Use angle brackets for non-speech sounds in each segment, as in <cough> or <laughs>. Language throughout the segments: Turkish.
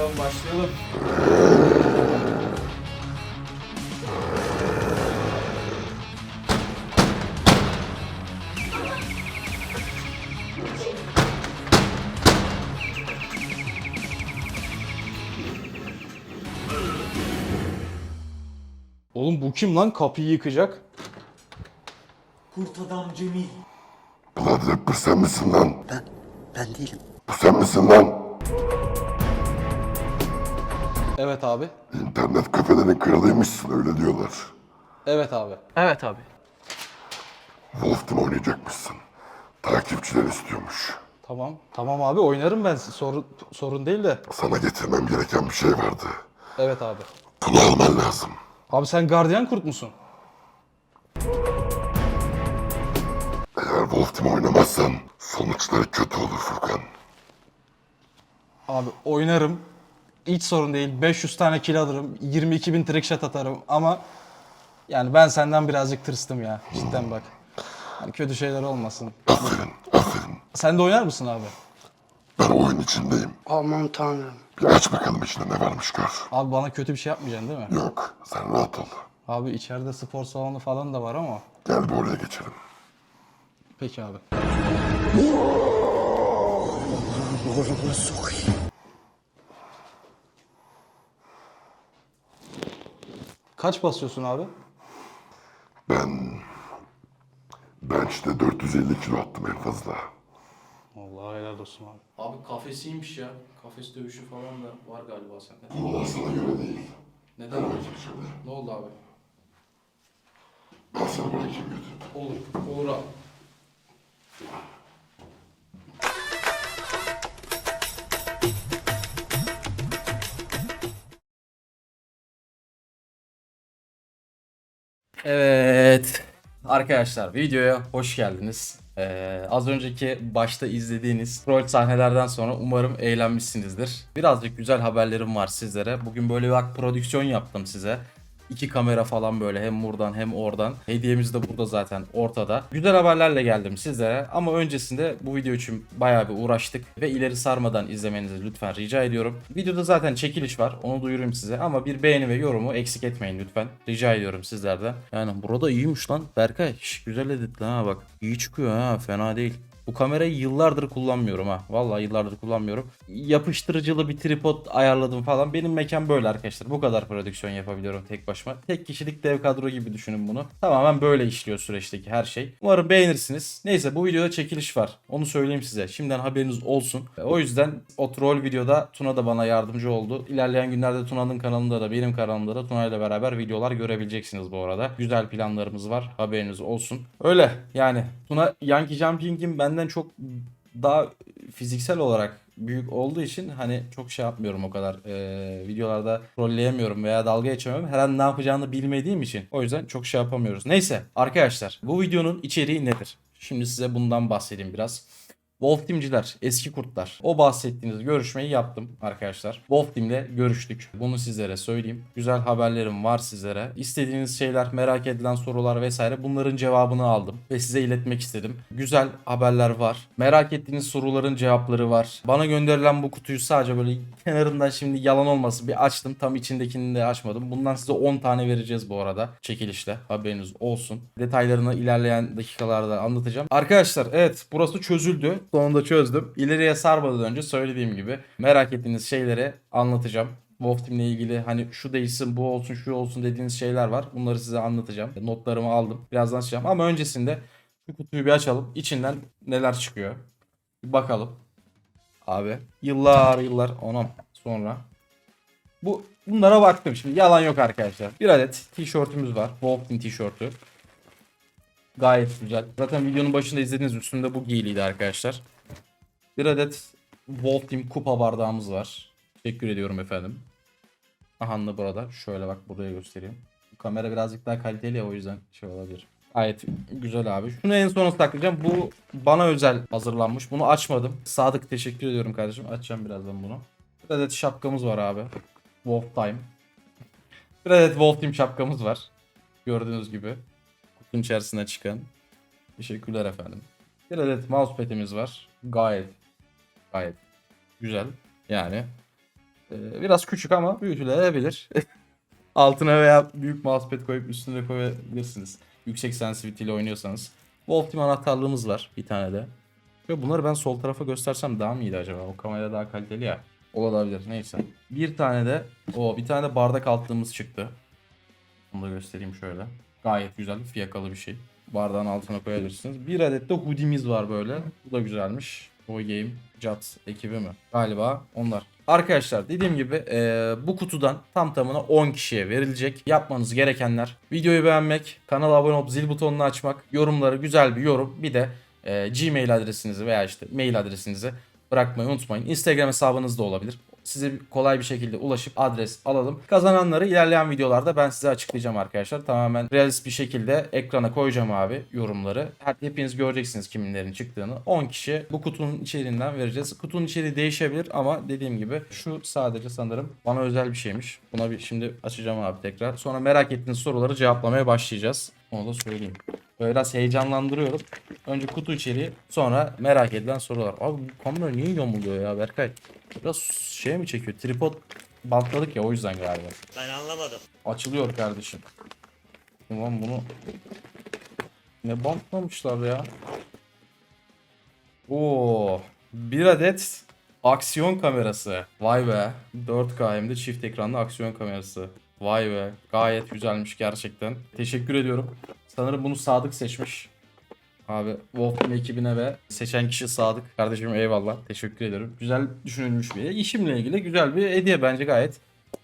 Başlayalım, başlayalım. Oğlum bu kim lan kapıyı yıkacak? Kurt adam Cemil. Blood Rapper sen misin lan? Ben, ben değilim. Bu sen misin lan? Evet abi. İnternet kafelerin kralıymışsın öyle diyorlar. Evet abi. Evet abi. Wolf Team oynayacakmışsın. Takipçiler istiyormuş. Tamam. Tamam abi oynarım ben. Sorun, sorun değil de. Sana getirmem gereken bir şey vardı. Evet abi. Bunu alman lazım. Abi sen gardiyan kurt musun? Eğer Wolf Team oynamazsan sonuçları kötü olur Furkan. Abi oynarım. Hiç sorun değil. 500 tane kill alırım. 22 bin trick shot atarım ama yani ben senden birazcık tırstım ya. Cidden bak. Hani kötü şeyler olmasın. Aferin, aferin. Sen de oynar mısın abi? Ben oyun içindeyim. Aman tanrım. Bir aç bakalım içinde ne varmış gör. Abi bana kötü bir şey yapmayacaksın değil mi? Yok, sen rahat ol. Abi içeride spor salonu falan da var ama. Gel bir oraya geçelim. Peki abi. Kaç basıyorsun abi? Ben... Ben işte 450 kilo attım en fazla. Allah helal olsun abi. Abi kafesiymiş ya. Kafes dövüşü falan da var galiba sende. Bunlar sana göre değil. Neden abi? Ne oldu abi? Ben seni bırakayım götür. Olur. Olur abi. Evet. Arkadaşlar videoya hoş geldiniz. Ee, az önceki başta izlediğiniz rol sahnelerden sonra umarım eğlenmişsinizdir. Birazcık güzel haberlerim var sizlere. Bugün böyle bir prodüksiyon yaptım size. İki kamera falan böyle hem buradan hem oradan. Hediyemiz de burada zaten ortada. Güzel haberlerle geldim sizlere ama öncesinde bu video için bayağı bir uğraştık ve ileri sarmadan izlemenizi lütfen rica ediyorum. Videoda zaten çekiliş var onu duyurayım size ama bir beğeni ve yorumu eksik etmeyin lütfen. Rica ediyorum sizlerden. Yani burada iyiymiş lan Berkay. Şş, güzel editli ha bak. İyi çıkıyor ha fena değil. Bu kamerayı yıllardır kullanmıyorum ha. Vallahi yıllardır kullanmıyorum. Yapıştırıcılı bir tripod ayarladım falan. Benim mekan böyle arkadaşlar. Bu kadar prodüksiyon yapabiliyorum tek başıma. Tek kişilik dev kadro gibi düşünün bunu. Tamamen böyle işliyor süreçteki her şey. Umarım beğenirsiniz. Neyse bu videoda çekiliş var. Onu söyleyeyim size. Şimdiden haberiniz olsun. O yüzden o troll videoda Tuna da bana yardımcı oldu. İlerleyen günlerde Tuna'nın kanalında da benim kanalımda da Tuna ile beraber videolar görebileceksiniz bu arada. Güzel planlarımız var. Haberiniz olsun. Öyle yani Tuna Yankee Jumping'in benden çok daha fiziksel olarak büyük olduğu için hani çok şey yapmıyorum o kadar Ee, videolarda trolleyemiyorum veya dalga geçemiyorum. Her an ne yapacağını bilmediğim için o yüzden çok şey yapamıyoruz. Neyse arkadaşlar bu videonun içeriği nedir? Şimdi size bundan bahsedeyim biraz. Wolf Team'ciler, eski kurtlar. O bahsettiğiniz görüşmeyi yaptım arkadaşlar. Wolf Team'le görüştük. Bunu sizlere söyleyeyim. Güzel haberlerim var sizlere. İstediğiniz şeyler, merak edilen sorular vesaire bunların cevabını aldım ve size iletmek istedim. Güzel haberler var. Merak ettiğiniz soruların cevapları var. Bana gönderilen bu kutuyu sadece böyle kenarından şimdi yalan olmasın bir açtım. Tam içindekini de açmadım. Bundan size 10 tane vereceğiz bu arada çekilişte. Haberiniz olsun. Detaylarını ilerleyen dakikalarda anlatacağım. Arkadaşlar evet burası çözüldü. Sonunda çözdüm. İleriye sarmadan önce söylediğim gibi merak ettiğiniz şeyleri anlatacağım. Wolf Team'le ilgili hani şu değilsin, bu olsun, şu olsun dediğiniz şeyler var. Bunları size anlatacağım. Notlarımı aldım. Birazdan açacağım. Ama öncesinde şu kutuyu bir açalım. İçinden neler çıkıyor. Bir bakalım. Abi yıllar yıllar onam sonra bu bunlara baktım şimdi yalan yok arkadaşlar. Bir adet tişörtümüz var. Wolf Team tişörtü. Gayet güzel. Zaten videonun başında izlediğiniz üstünde bu giyiliydi arkadaşlar. Bir adet Wolf Team kupa bardağımız var. Teşekkür ediyorum efendim. Aha da burada. Şöyle bak buraya göstereyim. Bu kamera birazcık daha kaliteli ya o yüzden şey olabilir. Gayet güzel abi. Şunu en sona saklayacağım. Bu bana özel hazırlanmış. Bunu açmadım. Sadık teşekkür ediyorum kardeşim. Açacağım birazdan bunu. Bir adet şapkamız var abi. Wolf Time. Bir adet Wolf Team şapkamız var. Gördüğünüz gibi. Kutunun içerisine çıkan. Teşekkürler efendim. Bir adet mousepad'imiz var. Gayet gayet güzel. Yani Ee, biraz küçük ama büyütülebilir. <laughs> Altına veya büyük mousepad koyup üstüne koyabilirsiniz. Yüksek sensitivity ile oynuyorsanız. Wolf Team anahtarlığımız var bir tane de. Ve bunları ben sol tarafa göstersem daha mı iyiydi acaba? O kamera daha kaliteli ya. Olabilir neyse. Bir tane de o bir tane de bardak altlığımız çıktı. Onu da göstereyim şöyle. Gayet güzel fiyakalı bir şey. Bardağın altına koyabilirsiniz. Bir adet de hoodie'miz var böyle. Bu da güzelmiş. Boy Game Jats ekibi mi? Galiba onlar. Arkadaşlar dediğim gibi eee, bu kutudan tam tamına 10 kişiye verilecek. Yapmanız gerekenler videoyu beğenmek, kanala abone olup zil butonunu açmak, yorumları güzel bir yorum bir de eee, Gmail adresinizi veya işte mail adresinizi bırakmayı unutmayın. Instagram hesabınız da olabilir. Size kolay bir şekilde ulaşıp adres alalım. Kazananları ilerleyen videolarda ben size açıklayacağım arkadaşlar. Tamamen realist bir şekilde ekrana koyacağım abi yorumları. Her, hepiniz göreceksiniz kiminlerin çıktığını. 10 kişi bu kutunun içeriğinden vereceğiz. Kutunun içeriği değişebilir ama dediğim gibi şu sadece sanırım bana özel bir şeymiş. Buna bir şimdi açacağım abi tekrar. Sonra merak ettiğiniz soruları cevaplamaya başlayacağız. Onu da söyleyeyim. Böyle Biraz heyecanlandırıyorum. Önce kutu içeriği sonra merak edilen sorular. Abi bu kamera niye yamuluyor ya Berkay? Biraz şey mi çekiyor? Tripod bantladık ya o yüzden galiba. Ben anlamadım. Açılıyor kardeşim. Ulan bunu ne bantlamışlar ya? Oo, bir adet aksiyon kamerası. Vay be. 4K hem de çift ekranlı aksiyon kamerası. Vay be. Gayet güzelmiş gerçekten. Teşekkür ediyorum. Sanırım bunu Sadık seçmiş. Abi Wolf'un ekibine ve seçen kişi Sadık. Kardeşim eyvallah. Teşekkür ederim. Güzel düşünülmüş bir işimle ilgili güzel bir hediye bence gayet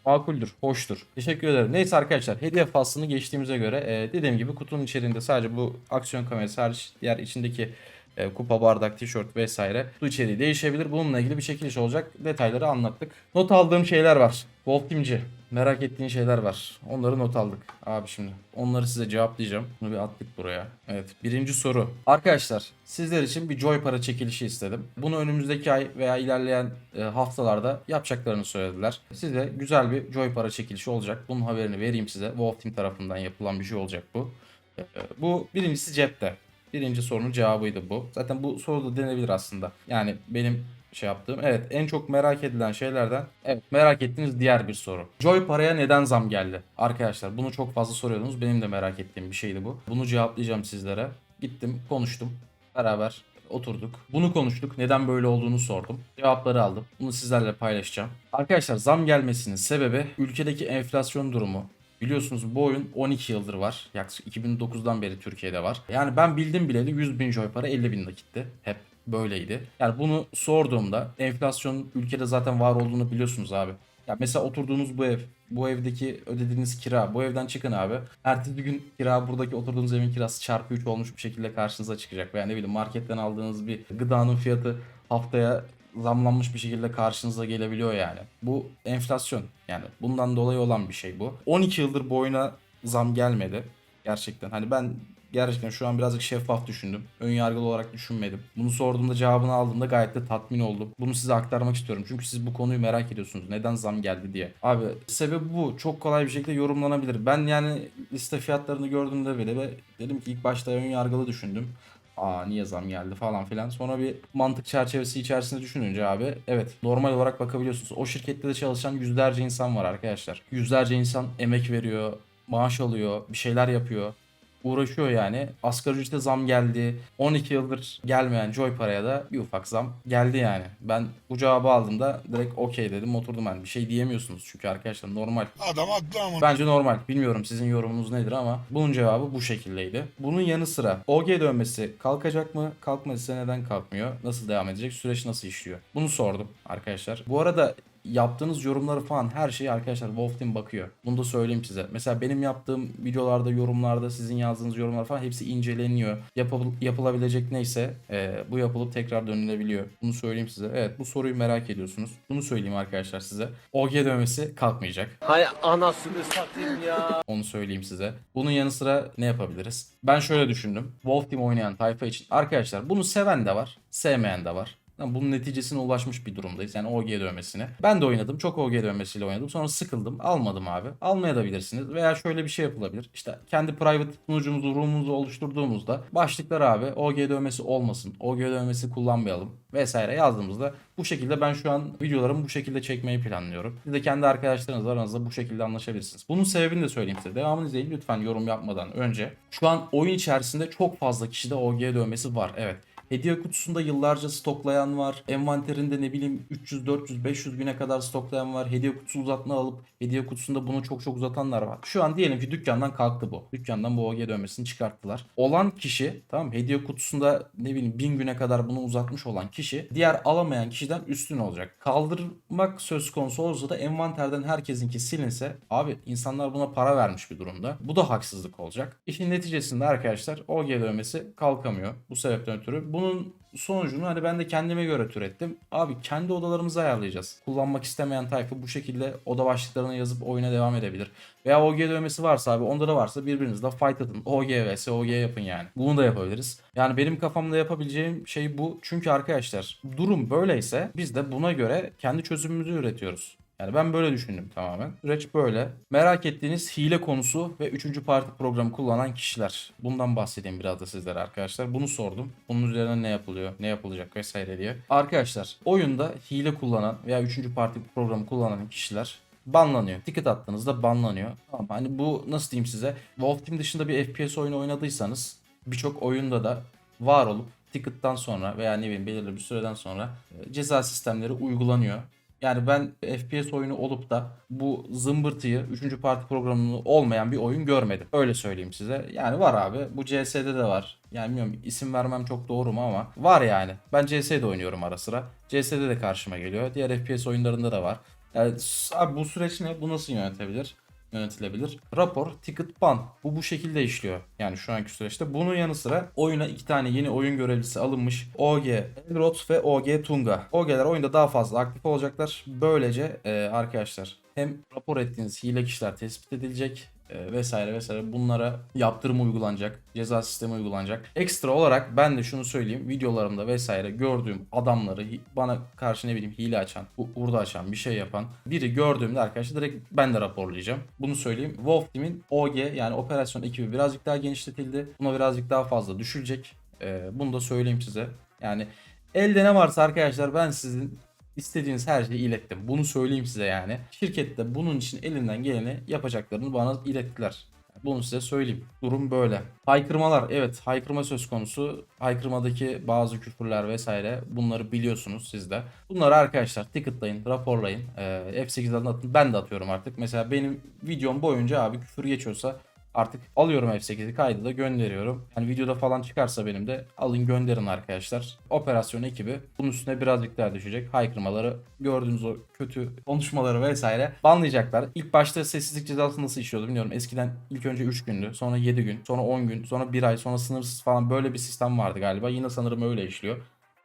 makuldür, hoştur. Teşekkür ederim. Neyse arkadaşlar hediye faslını geçtiğimize göre e, dediğim gibi kutunun içerisinde sadece bu aksiyon kamerası hariç diğer içindeki e, kupa, bardak, tişört vesaire kutu içeriği değişebilir. Bununla ilgili bir çekiliş olacak. Detayları anlattık. Not aldığım şeyler var. Wolf Team'ci. Merak ettiğin şeyler var. Onları not aldık. Abi şimdi onları size cevaplayacağım. Bunu bir attık buraya. Evet birinci soru. Arkadaşlar sizler için bir Joy para çekilişi istedim. Bunu önümüzdeki ay veya ilerleyen e, haftalarda yapacaklarını söylediler. Size güzel bir Joy para çekilişi olacak. Bunun haberini vereyim size. Wolf Team tarafından yapılan bir şey olacak bu. E, bu birincisi cepte. Birinci sorunun cevabıydı bu. Zaten bu soru da denebilir aslında. Yani benim şey yaptığım. Evet en çok merak edilen şeylerden. Evet merak ettiğiniz diğer bir soru. Joy paraya neden zam geldi? Arkadaşlar bunu çok fazla soruyordunuz. Benim de merak ettiğim bir şeydi bu. Bunu cevaplayacağım sizlere. Gittim konuştum. Beraber oturduk. Bunu konuştuk. Neden böyle olduğunu sordum. Cevapları aldım. Bunu sizlerle paylaşacağım. Arkadaşlar zam gelmesinin sebebi ülkedeki enflasyon durumu. Biliyorsunuz bu oyun 12 yıldır var. Yaklaşık 2009'dan beri Türkiye'de var. Yani ben bildim bileli 100 bin joy para 50 bin nakitti. Hep böyleydi. Yani bunu sorduğumda enflasyon ülkede zaten var olduğunu biliyorsunuz abi. Ya mesela oturduğunuz bu ev, bu evdeki ödediğiniz kira, bu evden çıkın abi. Ertesi gün kira buradaki oturduğunuz evin kirası çarpı 3 olmuş bir şekilde karşınıza çıkacak. Veya ne bileyim marketten aldığınız bir gıdanın fiyatı haftaya zamlanmış bir şekilde karşınıza gelebiliyor yani. Bu enflasyon yani bundan dolayı olan bir şey bu. 12 yıldır boyuna zam gelmedi. Gerçekten hani ben gerçekten şu an birazcık şeffaf düşündüm. Ön yargılı olarak düşünmedim. Bunu sorduğumda cevabını aldığımda gayet de tatmin oldum. Bunu size aktarmak istiyorum. Çünkü siz bu konuyu merak ediyorsunuz. Neden zam geldi diye. Abi sebebi bu. Çok kolay bir şekilde yorumlanabilir. Ben yani liste fiyatlarını gördüğümde bile ve dedim ki ilk başta ön yargılı düşündüm. Aa niye zam geldi falan filan. Sonra bir mantık çerçevesi içerisinde düşününce abi evet normal olarak bakabiliyorsunuz. O şirkette de çalışan yüzlerce insan var arkadaşlar. Yüzlerce insan emek veriyor, maaş alıyor, bir şeyler yapıyor uğraşıyor yani. Asgari ücrete zam geldi. 12 yıldır gelmeyen Joy paraya da bir ufak zam geldi yani. Ben bu cevabı aldığımda direkt okey dedim oturdum ben. Bir şey diyemiyorsunuz çünkü arkadaşlar normal. Adam haklı ama. Bence normal. Bilmiyorum sizin yorumunuz nedir ama bunun cevabı bu şekildeydi. Bunun yanı sıra OG dönmesi kalkacak mı? Kalkmadıysa neden kalkmıyor? Nasıl devam edecek? Süreç nasıl işliyor? Bunu sordum arkadaşlar. Bu arada yaptığınız yorumları falan her şeyi arkadaşlar Wolf Team bakıyor. Bunu da söyleyeyim size. Mesela benim yaptığım videolarda, yorumlarda sizin yazdığınız yorumlar falan hepsi inceleniyor. Yapıl- yapılabilecek neyse e, bu yapılıp tekrar dönülebiliyor. Bunu söyleyeyim size. Evet bu soruyu merak ediyorsunuz. Bunu söyleyeyim arkadaşlar size. OG dövmesi kalkmayacak. Hay anasını satayım ya. Onu söyleyeyim size. Bunun yanı sıra ne yapabiliriz? Ben şöyle düşündüm. Wolf Team oynayan tayfa için. Arkadaşlar bunu seven de var, sevmeyen de var. Tamam, bunun neticesine ulaşmış bir durumdayız. Yani OG dövmesine. Ben de oynadım. Çok OG dövmesiyle oynadım. Sonra sıkıldım. Almadım abi. Almaya da bilirsiniz. Veya şöyle bir şey yapılabilir. İşte kendi private sunucumuzu, room'umuzu oluşturduğumuzda başlıklar abi OG dövmesi olmasın. OG dövmesi kullanmayalım vesaire yazdığımızda bu şekilde ben şu an videolarımı bu şekilde çekmeyi planlıyorum. Siz de kendi arkadaşlarınızla aranızda bu şekilde anlaşabilirsiniz. Bunun sebebini de söyleyeyim size. Devamını izleyin lütfen yorum yapmadan önce. Şu an oyun içerisinde çok fazla kişide OG dövmesi var. Evet. Hediye kutusunda yıllarca stoklayan var. Envanterinde ne bileyim 300, 400, 500 güne kadar stoklayan var. Hediye kutusu uzatma alıp hediye kutusunda bunu çok çok uzatanlar var. Şu an diyelim ki dükkandan kalktı bu. Dükkandan bu OG dövmesini çıkarttılar. Olan kişi tamam hediye kutusunda ne bileyim 1000 güne kadar bunu uzatmış olan kişi diğer alamayan kişiden üstün olacak. Kaldırmak söz konusu olursa da envanterden herkesinki silinse abi insanlar buna para vermiş bir durumda. Bu da haksızlık olacak. İşin neticesinde arkadaşlar OG dövmesi kalkamıyor. Bu sebepten ötürü. Bunun sonucunu hani ben de kendime göre türettim. Abi kendi odalarımızı ayarlayacağız. Kullanmak istemeyen tayfa bu şekilde oda başlıklarını yazıp oyuna devam edebilir. Veya OG dövmesi varsa abi onda da varsa birbirinizle fight atın. OG vs OG yapın yani. Bunu da yapabiliriz. Yani benim kafamda yapabileceğim şey bu. Çünkü arkadaşlar durum böyleyse biz de buna göre kendi çözümümüzü üretiyoruz. Yani ben böyle düşündüm tamamen. Süreç böyle. Merak ettiğiniz hile konusu ve 3. parti programı kullanan kişiler. Bundan bahsedeyim biraz da sizlere arkadaşlar. Bunu sordum. Bunun üzerine ne yapılıyor, ne yapılacak vesaire diye. Arkadaşlar oyunda hile kullanan veya 3. parti programı kullanan kişiler banlanıyor. Ticket attığınızda banlanıyor. Tamam hani bu nasıl diyeyim size? Wolf Team dışında bir FPS oyunu oynadıysanız birçok oyunda da var olup ticket'tan sonra veya ne bileyim belirli bir süreden sonra e, ceza sistemleri uygulanıyor. Yani ben FPS oyunu olup da bu zımbırtıyı 3. parti programının olmayan bir oyun görmedim. Öyle söyleyeyim size. Yani var abi. Bu CS'de de var. Yani bilmiyorum isim vermem çok doğru mu ama var yani. Ben CS'de oynuyorum ara sıra. CS'de de karşıma geliyor. Diğer FPS oyunlarında da var. Yani abi bu süreç ne? Bu nasıl yönetebilir? Yönetilebilir. Rapor, ticket ban. Bu bu şekilde işliyor. Yani şu anki süreçte. Bunun yanı sıra oyuna iki tane yeni oyun görevlisi alınmış. OG Elrod ve OG Tunga. OG'ler oyunda daha fazla aktif olacaklar. Böylece e, arkadaşlar hem rapor ettiğiniz hile kişiler tespit edilecek e, vesaire vesaire bunlara yaptırım uygulanacak, ceza sistemi uygulanacak. Ekstra olarak ben de şunu söyleyeyim videolarımda vesaire gördüğüm adamları bana karşı ne bileyim hile açan, urda açan, bir şey yapan biri gördüğümde arkadaşlar direkt ben de raporlayacağım. Bunu söyleyeyim. Wolf Team'in OG yani operasyon ekibi birazcık daha genişletildi. Buna birazcık daha fazla düşülecek. E, bunu da söyleyeyim size. Yani elde ne varsa arkadaşlar ben sizin istediğiniz her şeyi ilettim. Bunu söyleyeyim size yani. Şirkette bunun için elinden geleni yapacaklarını bana ilettiler. Bunu size söyleyeyim. Durum böyle. Haykırmalar. Evet haykırma söz konusu. Haykırmadaki bazı küfürler vesaire bunları biliyorsunuz siz de. Bunları arkadaşlar ticketlayın, raporlayın. Ee, F8'den atın. Ben de atıyorum artık. Mesela benim videom boyunca abi küfür geçiyorsa Artık alıyorum F8'i kaydı da gönderiyorum. Yani videoda falan çıkarsa benim de alın gönderin arkadaşlar. Operasyon ekibi bunun üstüne birazcık daha düşecek. Haykırmaları gördüğünüz o kötü konuşmaları vesaire banlayacaklar. İlk başta sessizlik cezası nasıl işliyordu bilmiyorum. Eskiden ilk önce 3 gündü sonra 7 gün sonra 10 gün sonra 1 ay sonra sınırsız falan böyle bir sistem vardı galiba. Yine sanırım öyle işliyor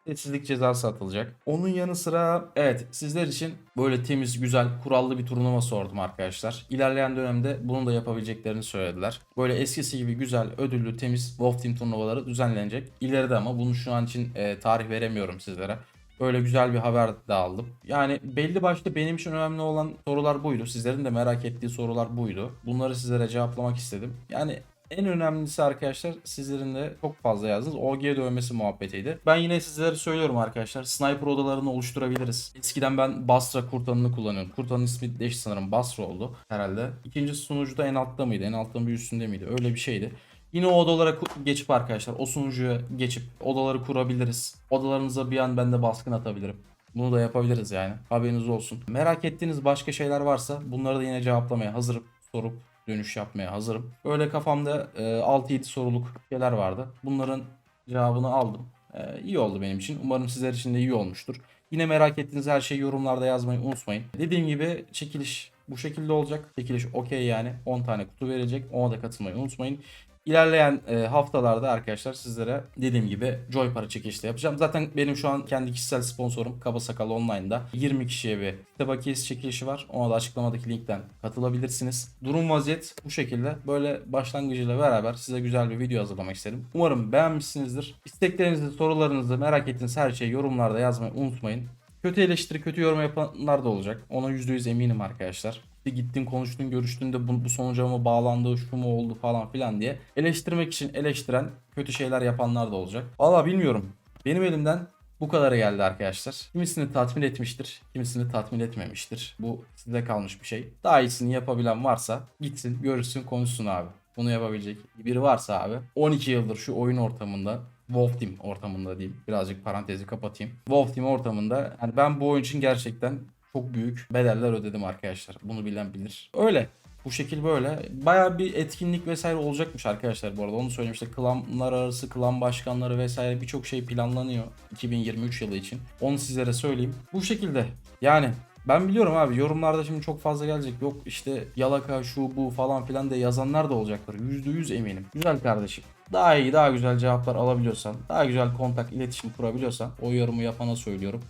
sessizlik cezası atılacak. Onun yanı sıra evet sizler için böyle temiz, güzel, kurallı bir turnuva sordum arkadaşlar. İlerleyen dönemde bunu da yapabileceklerini söylediler. Böyle eskisi gibi güzel, ödüllü, temiz Wolf Team turnuvaları düzenlenecek. İleride ama bunu şu an için e, tarih veremiyorum sizlere. Böyle güzel bir haber de aldım. Yani belli başlı benim için önemli olan sorular buydu. Sizlerin de merak ettiği sorular buydu. Bunları sizlere cevaplamak istedim. Yani en önemlisi arkadaşlar sizlerin de çok fazla yazdığınız OG dövmesi muhabbetiydi. Ben yine sizlere söylüyorum arkadaşlar. Sniper odalarını oluşturabiliriz. Eskiden ben Basra kurtanını kullanıyorum. Kurtanın ismi değişti sanırım. Basra oldu herhalde. İkinci sunucuda en altta mıydı? En alttan bir üstünde miydi? Öyle bir şeydi. Yine o odalara geçip arkadaşlar o sunucuya geçip odaları kurabiliriz. Odalarınıza bir an ben de baskın atabilirim. Bunu da yapabiliriz yani. Haberiniz olsun. Merak ettiğiniz başka şeyler varsa bunları da yine cevaplamaya hazırım. Sorup dönüş yapmaya hazırım. Böyle kafamda e, 6-7 soruluk şeyler vardı. Bunların cevabını aldım. E, iyi oldu benim için. Umarım sizler için de iyi olmuştur. Yine merak ettiğiniz her şeyi yorumlarda yazmayı unutmayın. Dediğim gibi çekiliş bu şekilde olacak. Çekiliş okey yani. 10 tane kutu verecek. Ona da katılmayı unutmayın. İlerleyen e, haftalarda arkadaşlar sizlere dediğim gibi Joy para çekişte yapacağım. Zaten benim şu an kendi kişisel sponsorum Kaba Sakal Online'da 20 kişiye bir site çekilişi var. Ona da açıklamadaki linkten katılabilirsiniz. Durum vaziyet bu şekilde. Böyle başlangıcıyla beraber size güzel bir video hazırlamak istedim. Umarım beğenmişsinizdir. İsteklerinizi, sorularınızı, merak ettiğiniz her şeyi yorumlarda yazmayı unutmayın. Kötü eleştiri, kötü yorum yapanlar da olacak. Ona %100 eminim arkadaşlar. Gittin, konuştun, görüştün de bu, bu sonuca mı bağlandı, şu mu oldu falan filan diye. Eleştirmek için eleştiren, kötü şeyler yapanlar da olacak. Valla bilmiyorum. Benim elimden bu kadarı geldi arkadaşlar. Kimisini tatmin etmiştir, kimisini tatmin etmemiştir. Bu size kalmış bir şey. Daha iyisini yapabilen varsa gitsin, görüşsün, konuşsun abi. Bunu yapabilecek biri varsa abi 12 yıldır şu oyun ortamında Wolf Team ortamında diyeyim. Birazcık parantezi kapatayım. Wolf Team ortamında yani ben bu oyun için gerçekten çok büyük bedeller ödedim arkadaşlar. Bunu bilen bilir. Öyle. Bu şekil böyle. Baya bir etkinlik vesaire olacakmış arkadaşlar bu arada. Onu söylemiştim. Klanlar arası, klan başkanları vesaire birçok şey planlanıyor 2023 yılı için. Onu sizlere söyleyeyim. Bu şekilde. Yani ben biliyorum abi yorumlarda şimdi çok fazla gelecek. Yok işte yalaka şu bu falan filan diye yazanlar da olacaktır. %100 eminim. Güzel kardeşim. Daha iyi, daha güzel cevaplar alabiliyorsan, daha güzel kontak, iletişim kurabiliyorsan o yorumu yapana söylüyorum.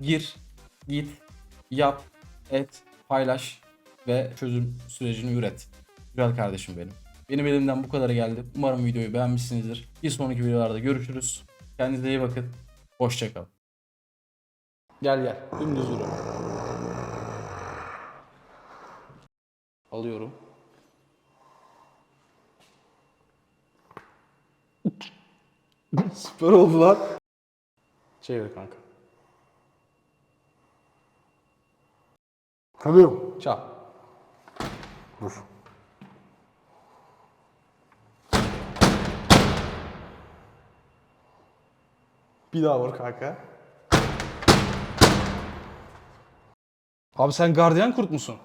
Gir, git, yap, et, paylaş ve çözüm sürecini üret. Güzel kardeşim benim. Benim elimden bu kadarı geldi. Umarım videoyu beğenmişsinizdir. Bir sonraki videolarda görüşürüz. Kendinize iyi bakın. Hoşçakalın. Gel gel. Dümdüz yürü. Alıyorum. Süper oldu lan. Çevir kanka. Tanıyorum. Çal. Dur. Bir daha vur kanka. Abi sen gardiyan kurt musun?